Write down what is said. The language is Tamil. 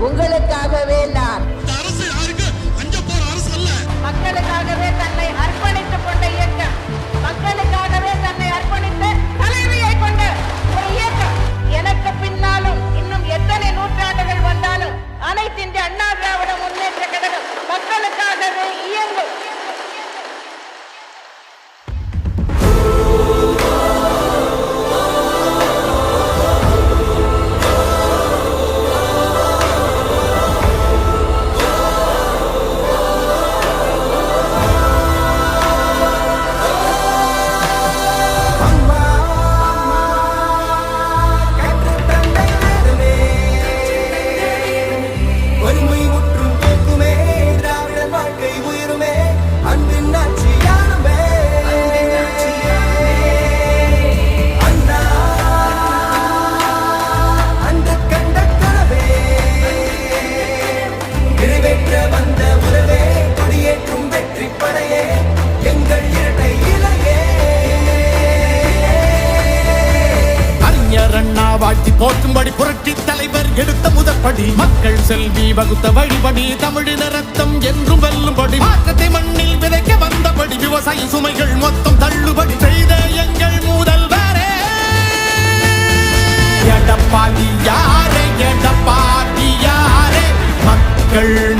文哥 வழிபடி மக்கள் செல்வி வகுத்த வழிபடி தமிழின ரத்தம் என்றும் வெல்லும்படி. மாற்றத்தை மண்ணில் விதைக்க வந்தபடி விவசாய சுமைகள் மொத்தம் தள்ளுபடி. செய்த எங்கள் முதல்வரே. எடப்பாடி யாரே எடப்பாடி யாரே. மக்கள்